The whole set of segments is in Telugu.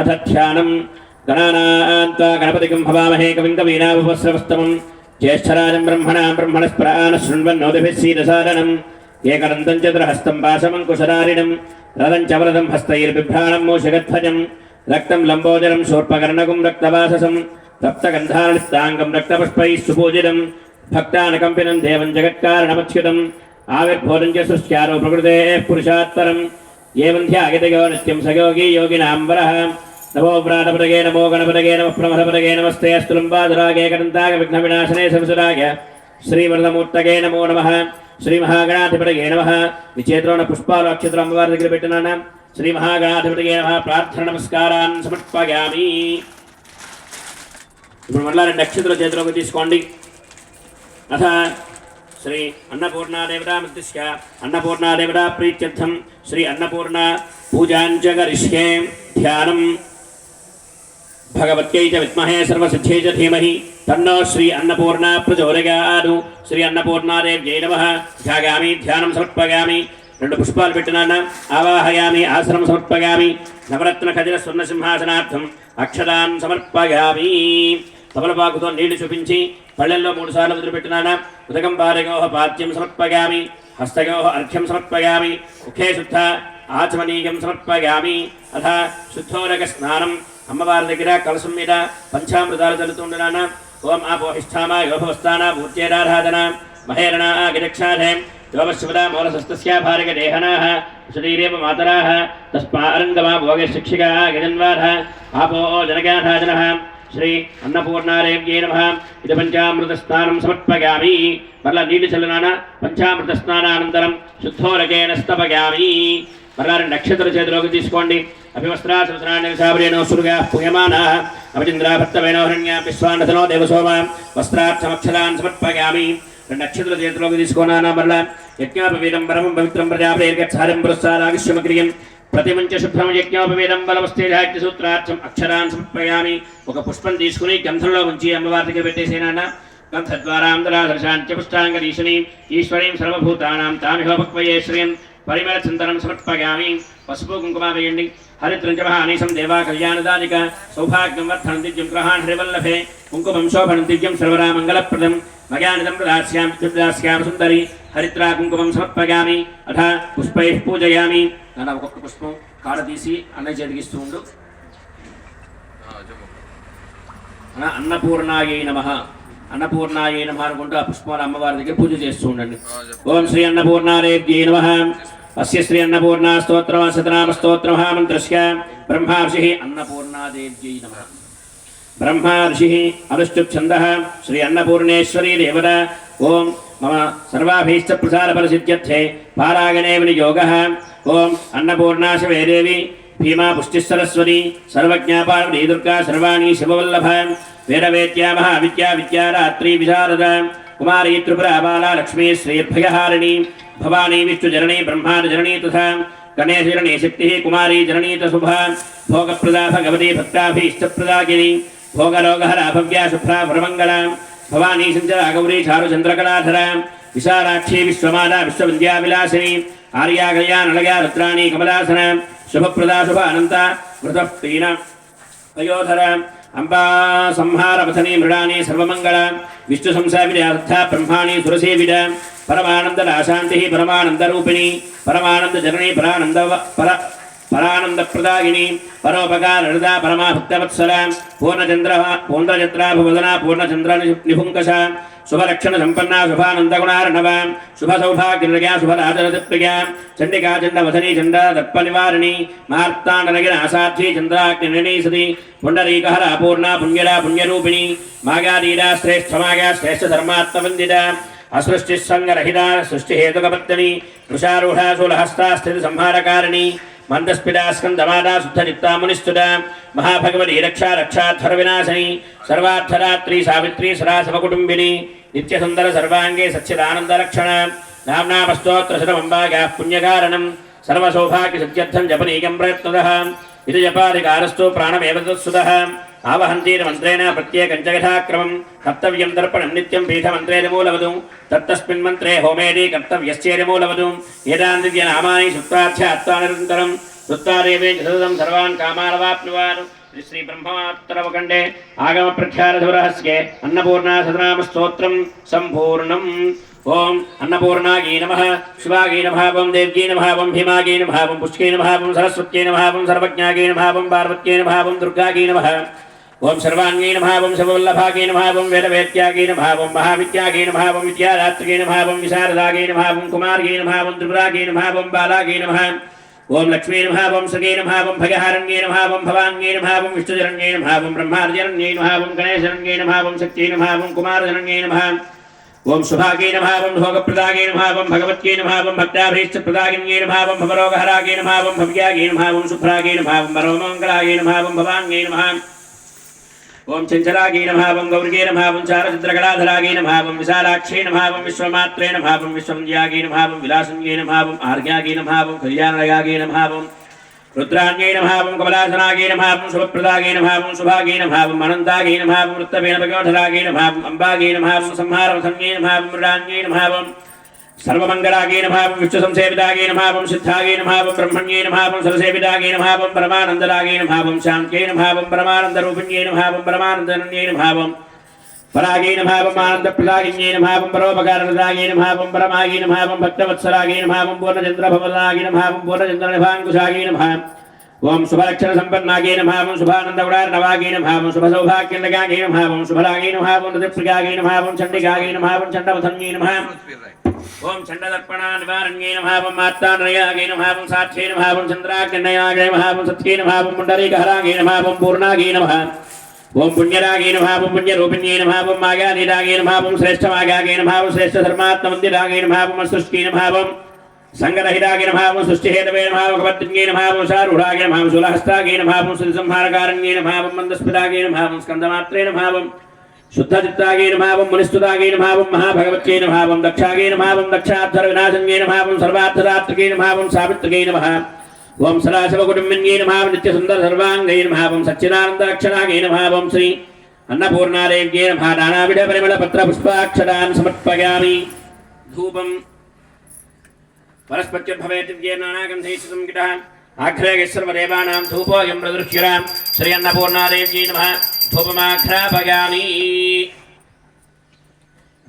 अथ ध्यानम् गणानान्त्वा गणपतिकं भवामहे कविं कवीनामुपस्रवस्तमम् ज्येष्ठराजं ब्रह्मणां ब्रह्मणस्परान् शृण्वन्नोदिभिः सीदसादनम् एकदन्तं चतुर्हस्तं पाशमङ्कुशधारिणं रदं च वरदं हस्तैर्बिभ्राणं मूषगध्वजं रक्तं लम्बोदरं शूर्पकर्णकुं रक्तवाससं तप्तगन्धानिस्ताङ्गं रक्तपुष्पैः सुपूजितं भक्तानकम्पिनं देवं जगत्कारणमच्युतम् आविर्भूतं च सृष्ट्यारो प्रकृतेः पुरुषात्परम् ఏమంధ్యాగతయో నిత్యం సయోగి యోగినాంబర నమో ప్రాణపదగే నమో గణపదగే నమ ప్రమరపదగే నమస్తే అస్తులంబాధురాగే కరంతాగ విఘ్న వినాశనే సంసురాగ శ్రీమృతమూర్తగే నమో నమ. శ్రీ మహాగణాధిపతగే నమ. మీ చేతిలో పుష్పాలు అక్షతలు అమ్మవారి దగ్గర పెట్టినానా? శ్రీ మహాగణాధిపతగే నమ. ప్రార్థన నమస్కారాన్ని సమర్పయామి. ఇప్పుడు మళ్ళా రెండు చేతిలోకి తీసుకోండి. అథ శ్రీ అన్నపూర్ణాదేవతా మధ్యస్య అన్నపూర్ణాదేవతా ప్రీత్యర్థం. శ్రీ అన్నపూర్ణ పూజాంచ కరిష్యే ధ్యానం. భగవత్యై చ విద్మహే సర్వసిద్ధ్యై చ ధీమహి. తన్నో శ్రీ అన్నపూర్ణ ప్రచోదయాదు. శ్రీ అన్నపూర్ణాదేవ్యై నమ. ధ్యాగామి ధ్యానం సమర్పగామి రెండు పుష్పాలు పెట్టినాన్న ఆవాహయామి ఆశ్రమం సమర్పగామి నవరత్న ఖజర స్వర్ణ సింహాసనార్థం అక్షరాన్ సమర్పగామి తమలపాకుతో నీళ్ళు చూపించి పళ్ళెల్లో మూడు సార్లు వదిలిపెట్టినాన? ఉదకం పారగోహ పాత్యం సమర్పగామి హస్తగోహ అర్ఘ్యం సమర్పగామి ముఖే శుద్ధ ఆచమనీయం సమర్పగామి. అథ శుద్ధోరక స్నానం అమ్మవారి దగ్గర కలసం మీద పంచామృతాలు జరుగుతుండనా ఓం ఆపోహిష్టామ యోభవస్థాన మూర్త్యేరారాధన మహేరణ గిరక్షాధే యోగశివద మూలసస్తస్య భారక దేహనాః శరీరేవ మాతరాः తస్మారంగమా భోగ గజన్వాధ ఆపో జనగాధాజనः. శ్రీ అన్నపూర్ణారేవ్యే నమ ఇది పంచామృత స్నానం సమర్పగామి మరలా నీళ్ళు చల్లనాన పంచామృత స్నానానంతరం శుద్ధోరకేణ స్తపగామి మరలా రెండు నక్షత్ర చేతిలోకి తీసుకోండి అభివస్త్రాశ్రసనాన్యసాబ్రేణో సురుగా పుయమానా అపచింద్రాభర్తవేణో హరణ్యా వస్త్రాక్షమక్షలాన్ సమర్పగామి రెండు నక్షత్ర చేతిలోకి తీసుకోనానా మరలా యజ్ఞాపవీరం పరమం పవిత్రం ప్రజాపేర్గచ్చారం పురస్సారాగిష్యమక్రియం ప్రతిమంచ శుభ్రం యజ్ఞోపవేదం బలవస్తేజాగ్య సూత్రార్థం అక్షరాన్ని సమర్పయామి. ఒక పుష్పం తీసుకుని గంధంలో ఉంచి అమ్మవారి దగ్గర పెట్టేసేనాన్న గంధద్వారాంతరాధర్శాంత్యపుష్టాంగరీశనీం ఈశ్వరీం సర్వభూతానాం తామిహోపక్వయేశ్వరీం. పరిమళ చింతనం సమర్పయామి పసుపు కుంకుమ వేయండి హరిత్రంచ మహానీసం దేవా కళ్యాణదానిక సౌభాగ్యం వర్ధనం దివ్యం గ్రహాన్ హరివల్లభే కుంకుమం శోభనం దివ్యం సర్వరామంగళప్రదం మగానిదం ప్రదాస్యాం దాస్యాం సుందరి హరిత్రా కుంకుమం సమర్పయామి అథ పుష్పై పూజయామి నాన్న ఒక్కొక్క పుష్పం కాడ తీసి అన్నయ్య చేతికి ఇస్తూ ఉండు. అన్న అన్నపూర్ణాయై నమ. అన్నపూర్ణాయై నమ అనుకుంటూ ఆ పుష్పాలు అమ్మవారి దగ్గర పూజ చేస్తూ ఉండండి. ఓం శ్రీ అన్నపూర్ణాదేవ్యై నమ. అస్య శ్రీ అన్నపూర్ణా స్తోత్రం శతనామ స్తోత్రం మంత్రస్య బ్రహ్మార్షి అన్నపూర్ణాదేవ్యై నమ బ్రహ్మార్షి అనుష్ఠుఛంద శ్రీ అన్నపూర్ణేశ్వరీ దేవత ఓం మమ సర్వాభీష్ట ప్రసార ఫలసిద్ధ్యర్థే పారాయణే వినియోగ ఓం అన్నపూర్ణాశివే దేవి భీమా పుష్టిసరస్వతి సర్వజ్ఞాపార్వతీ దుర్గా సర్వాణి శివవల్లభ వేదవేద్యా మహావిద్యా విద్యారాత్రి విశారద కుమారీ త్రిపుర బాలా లక్ష్మీ శ్రీర్భయహారిణి भवानी विष्णुजननी ब्रह्माणजननी तथा गणेशजननी शक्तिः कुमारी जननी च शुभा भोगप्रदा भगवती भक्ताभीष्टप्रदाकिनी भोगरोगहरा भव्या शुभ्रा भ्रमङ्गला भवानी सञ्चरा गौरी चारुचन्द्रकलाधरा विशालाक्षी विश्वमाला विश्वविद्याविलासिनी आर्यागया नलया रुद्राणी कमलासन, शुभप्रदा शुभानन्ता वृतप्रीन वयोधरा అంబా సంహార పథని మృడాని సర్వమంగళ విష్ణు సంసావిడ అర్థ బ్రహ్మాణి సురసేవిడ పరమానంద శాంతి పరమానంద రూపిణి పరమానంద జనని పరానంద పర పరానంద ప్రదాయిని పరోపకార హృదా పరమా భక్తవత్సల పూర్ణచంద్ర పూర్ణచంద్రాభువదన పూర్ణచంద్ర నిపుంకష శుభలక్షణ సంపన్న శుభానంద శుభ సౌభాగ్యా శుభరాజరథ చండికా చండ వసని చండ దర్ప నివారిణి మార్తాండనగిన అసాధ్వి చంద్రాగ్ని సతి. పుండరీకహర అపూర్ణ పుణ్యరా పుణ్యరూపిణి. మాగాదీరా శ్రేష్ఠ మాగా శ్రేష్ఠ ధర్మాత్మవందిత. అసృష్టిస్సంగరహిత సంగరహిత సృష్టి హేతుకపత్ని వృషారూఢ శూలహస్తా స్థితి సంహారకారిణి మందస్పిదాస్కందమాదా శుద్ధ మహాభగవతి రక్షా రక్షాధ్వర వినాశని సర్వార్థరాత్రి సావిత్రి సరాసవ నిత్యసుందర సర్వాంగే సచ్చిదానందరక్షణ నామ్నామస్తోత్ర శతమంబాగా పుణ్యకారణం సర్వసౌభాగ్య సత్యర్థం జపనీయం ప్రయత్నద ఇది జపాధికారస్తు ప్రాణమేవ తత్సుద ఆవహంతీన మంత్రేణ ప్రత్యేకం జగథాక్రమం కర్తవ్యం దర్పణం నిత్యం పీఠమంత్రేణ మూలవదు. తత్తస్మిన్ మంత్రే హోమేది కర్తవ్యశ్చేరి మూలవదు. ఏదాంతివ్య నామాని సుప్తాధ్యాత్వా నిరంతరం వృత్తాదేవే సతతం సర్వాన్ కామాలవాప్నువారు. శ్రీ బ్రహ్మాత్తరవకండే ఆగమ ప్రఖ్యారధురహస్యే అన్నపూర్ణ సదనామ స్తోత్రం సంపూర్ణం ఓం అన్నపూర్ణాగీ నమ. శివాగీన భావం దేవ్యీన భావం భీమాగీన భావం పుష్కీన భావం సరస్వత్యై భావం సర్వజ్ఞాగీన భావం పార్వత్యై భావం దుర్గాగీన భావం ఓం సర్వాంగీ నమావం శివవల్లభాగీ నమావం వేదవేద్యాగీ నమావం మహావిద్యాగీ నమావం విద్యారాత్రిగీ నమావం విశారదాగీ నమావం కుమార్గీ నమావం త్రిపురాగీ నమావం బాలాగీ నమ ఓం లక్ష్మీ నమావం సగీ నమావం భయహారణ్యే నమావం భవాంగీ నమావం విష్ణుజరణ్యే నమావం బ్రహ్మార్జరణ్యే నమావం గణేశరణ్యే నమావం శక్తి నమావం కుమారజరణ్యే నమాం ఓం శుభాగే నమావం భోగప్రదాగే నమావం భగవత్యే నమావం భక్తాభీష్టప్రదాగిన్యే నమావం భవరోగహరాగే నమావం భవ్యాగే నమావం శుభ్రాగే నమావం పరమమంగళాగే నమావం భవాంగే నమాం ఓం చంచలాగే నమావం గౌరిగే నమావం చారచిత్రకళాధరాగే నమావం విశాలాక్షే నమావం విశ్వమాత్రే నమావం విశ్వంధ్యాగే నమావం విలాసంగే నమావం ఆర్గ్యాగే నమావం కళ్యాణయాగే నమావం రుద్రాణ్యే నమావం కమలాసనాగే నమావం శుభప్రదాగే నమావం శుభాగే నమావం అనంతాగే నమావం వృత్తవేణ భగవధరాగే నమావం అంబాగే నమావం సంహారవసంగే నమావం మృడాన్యే నమావం సర్వమంగళాగే నమావం విష్ణు సంసేవితాగే నమావం సిద్ధాగే నమావం బ్రహ్మణ్యే నమావం సరసేవితాగే నమావం పరమానందరాగే నమావం శాంత్యే నమావం పరమానందరూపిణ్యే నమావం పరమానందనన్యే నమావం పరాగేన భావం ఆనందప్రదాగిన్యేన భావం పరోపకారదాగేన భావం పరమాగేన భావం భక్తవత్సరాగేన భావం పూర్ణచంద్రభవనాగేన భావం పూర్ణచంద్రనిభాంకుశాగేన భావం ఓం శుభలక్షణ సంపన్నాగేన భావం శుభానందగుడార్ణవాగేన భావం శుభ శుభసౌభాగ్యలగాగేన భావం శుభరాగేన భావం నృతిప్రియాగేన భావం చండికాగేన భావం చండవధన్యేన భావం ఓం చండదర్పణ నివారణ్యేన భావం మార్తానయాగేన భావం సాక్షేన భావం చంద్రాగ్నయాగేన భావం సత్యేన భావం పుండరీకహరాగేన భావం పూర్ణాగేన భావం ఓం పుణ్యరాగేన భావం పుణ్యరూపిణ్యేన భావం మాగానిరాగేన భావం శ్రేష్టమాగాగేన భావం శ్రేష్ఠ ధర్మాత్మ ధర్మాత్మమందిరాగేన భావం అసృష్టిన భావం సంగరహిరాగేన భావం సృష్టిహేతవేన భావం కపత్రిగేన భావం సారుఢాగేన భావం శూలహస్తాగేన భావం శ్రీ సంహారకారణ్యేన భావం మందస్ఫుటాగేన భావం స్కందమాత్రేణ భావం శుద్ధచిత్తాగేన భావం మునిస్తుతాగేన భావం మహాభగవత్యేన భావం దక్షాగేన భావం దక్షార్థర వినాశంగేన భావం సర్వార్థరాత్రికేన భావం సావిత్రికేన భావం ఓం సదాశివకుటుంబిన్యేన భావం నిత్యసుందర సర్వాంగైన భావం సచ్చిదానంద అక్షరాగేన భావం శ్రీ అన్నపూర్ణాదేవ్యేన భా నానావిధ పరిమళ పత్ర పుష్పాక్షరాన్ సమర్పయామి. ధూపం వనస్పత్యుర్భవేదివ్యేన నానాగంధైः సంకిటः ఆఘ్రేయ సర్వదేవానాం ధూపోऽयं ప్రదృశ్యరాం శ్రీ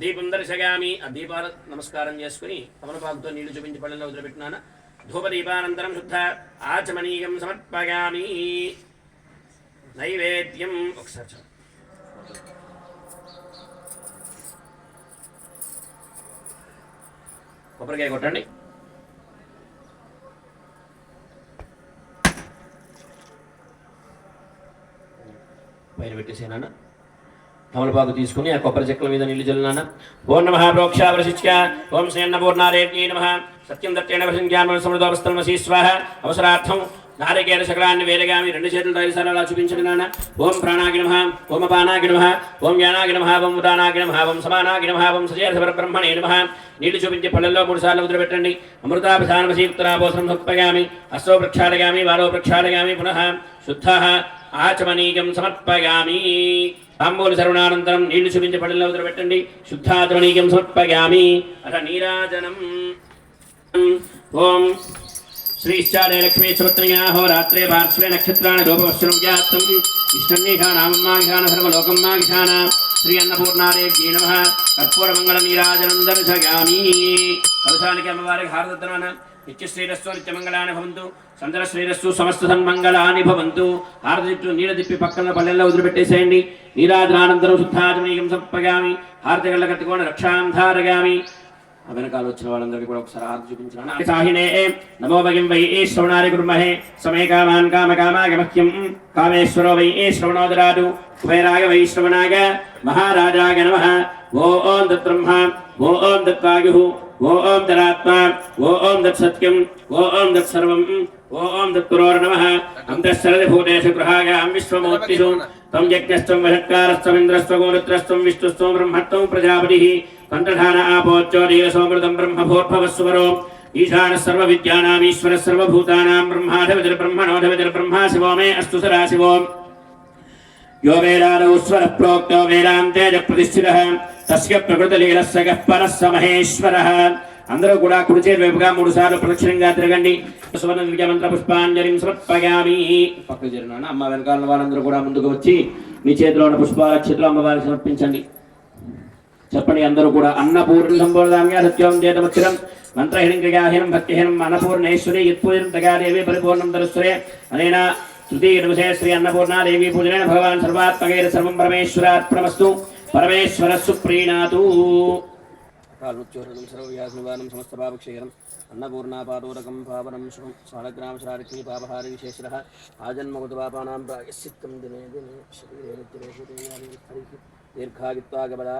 దీపం దర్శగామి ఆ దీపాలు నమస్కారం చేసుకుని తమలపాకుతో నీళ్ళు చూపించి పళ్ళలో వదిలిపెట్టినాను। ధూపదీపానంతరం శుద్ధ ఆచమనీయం సమర్పగామి నైవేద్యం ఒకసారి కొబ్బరికాయ కొట్టండి. పైన పెట్టేసేనా తమలపాకు తీసుకుని ఆ కొబ్బరి చెక్కల మీద నీళ్ళు చల్లినాన ఓం నమ ప్రోక్షావరశిచ్య ఓం శ్రీ నమ. సత్యం దత్తేన ప్రసంఖ్యాన సమృద్ధోపస్థలమసీ స్వాహ. అవసరార్థం నారికేల శకలాన్ని వేరగామి రెండు చేతులు రైసాలు అలా చూపించండి నాన్న. ఓం ప్రాణాగి నమ ఓం అపానాగి నమ ఓం జ్ఞానాగి నమ ఓం ఉదానాగి నమ ఓం సమానాగి నమ ఓం సజేర బ్రహ్మణే నమ. నీళ్ళు చూపించి పళ్ళల్లో మూడు సార్లు వదిలిపెట్టండి అమృతాభిధానమసీయుక్తరాభోసరం సమర్పయామి. అశ్వ ప్రక్షాళయామి వారో ప్రక్షాళయామి పునః. శుద్ధ. ఆచమనీయం సమర్పయామి. తాంబూల సర్వనానంతరం నీళ్ళు చూపించి పడిలో వదిలిపెట్టండి శుద్ధాచమనీయం సమర్పయామి. అట నీరాజనం. ఓం శ్రీశ్చాలే లక్ష్మీ సుభద్రయా రాత్రే పార్శ్వే నక్షత్రాన్ని రూపవస్త్రం వ్యాప్తం ఇష్టన్నేషా నామమాఘాన శ్రీ అన్నపూర్ణాదేవ్యై నమ. కర్పూరమంగళ నీరాజనం దర్శయామి. కలశానికి అమ్మవారికి హారదత్తనమన నిత్యశ్రీరస్సు నిత్యమంగళాన్ని భవంతు సందరశ్రీరస్సు సమస్త సన్మంగళాన్ని భవంతు. హారతి నీడ తిప్పి పక్కన పల్లెల్లో వదిలిపెట్టేసేయండి. నీరాజనానంతరం శుద్ధాచమనీయం సంపగామి హారతి గళ్ళ కట్టుకొని రక్షాం ధారయామి. ఆ వెనకాల వచ్చిన వాళ్ళందరికీ కూడా ఒకసారి ఆర్తి చూపించిన సాహినే. నమో భగిం వై ఏ శ్రవణారి గురుమహే సమే కామాన్ కామ కామాగమహ్యం. కామేశ్వరో వై ఏ శ్రవణోదరాదు. కుబేరాయ వై శ్రవణాగ. మహారాజాగ నమ. ఓ ఓం దత్బ్రహ్మ ఓ ఓం దత్వాయు ఓ ఓం దరాత్మా ఓ ఓం దత్ సత్యం ఓ ఓం దత్ సర్వం ఓ ఓం దత్పురోర్ నమ అంతఃసరది భూతేషు గృహాయాం విశ్వమూర్తిషు త్వం యజ్ఞస్త్వం వహత్కారస్త్వం ఇంద్రస్త్వం గోరుత్రస్త్వం విష్ణుస్త్వం బ్రహ్మత్వం ప్రజాపతిः కంఠధాన ఆపోచ్చోదీరసోమృతం బ్రహ్మభోర్భవస్వరో ఈశాన సర్వ విద్యానామీశ్వర సర్వభూతానాం బ్రహ్మాధిపతిర్ బ్రహ్మణోధిపతిర్ బ్రహ్మా శివో మే అస్తు సదా శివో यो वेदादौ स्वरः प्रोक्तो वेदान्ते च प्रतिष्ठितः తస్య ప్రకృతలీల సగ పరస్స మహేశ్వర. అందరూ కూడా కుడిచేరు వైపుగా మూడు సార్లు ప్రదక్షిణంగా తిరగండి. మంత్ర విద్యామంత్ర పుష్పాంజలిం జరిగిన అమ్మ వెనకాల వారందరూ కూడా ముందుకు వచ్చి మీ చేతిలో ఉన్న పుష్పాల చేతిలో అమ్మవారికి సమర్పించండి. చెప్పండి అందరూ కూడా అన్నపూర్ణ సంపూర్ణాంగా సత్యం చేతమక్షరం మంత్రహీనం క్రియాహీనం భక్తిహీనం అన్నపూర్ణేశ్వరి యత్పూజనం తగాదేవి పరిపూర్ణం తరుస్తురే అనేనా తృతీయ శ్రీ అన్నపూర్ణాదేవి పూజనైన భగవాన్ సర్వాత్మగైన సర్వం పరమేశ్వరాత్మస్తు పరమేశ్వరస్సు ప్రీణాతు కాలుచ్చోరణం సర్వవ్యాసనివానం సమస్త పాపక్షేరం అన్నపూర్ణాపాదోరకం పావనం శుభం సాలగ్రామశారిణి పాపహారి విశేషర. ఆజన్మగత పాపానాం ప్రాయశ్చిత్తం దినే దినే శరీరే నిత్యమే భూతేయాని హరికి దీర్ఘాగిత్వాగమద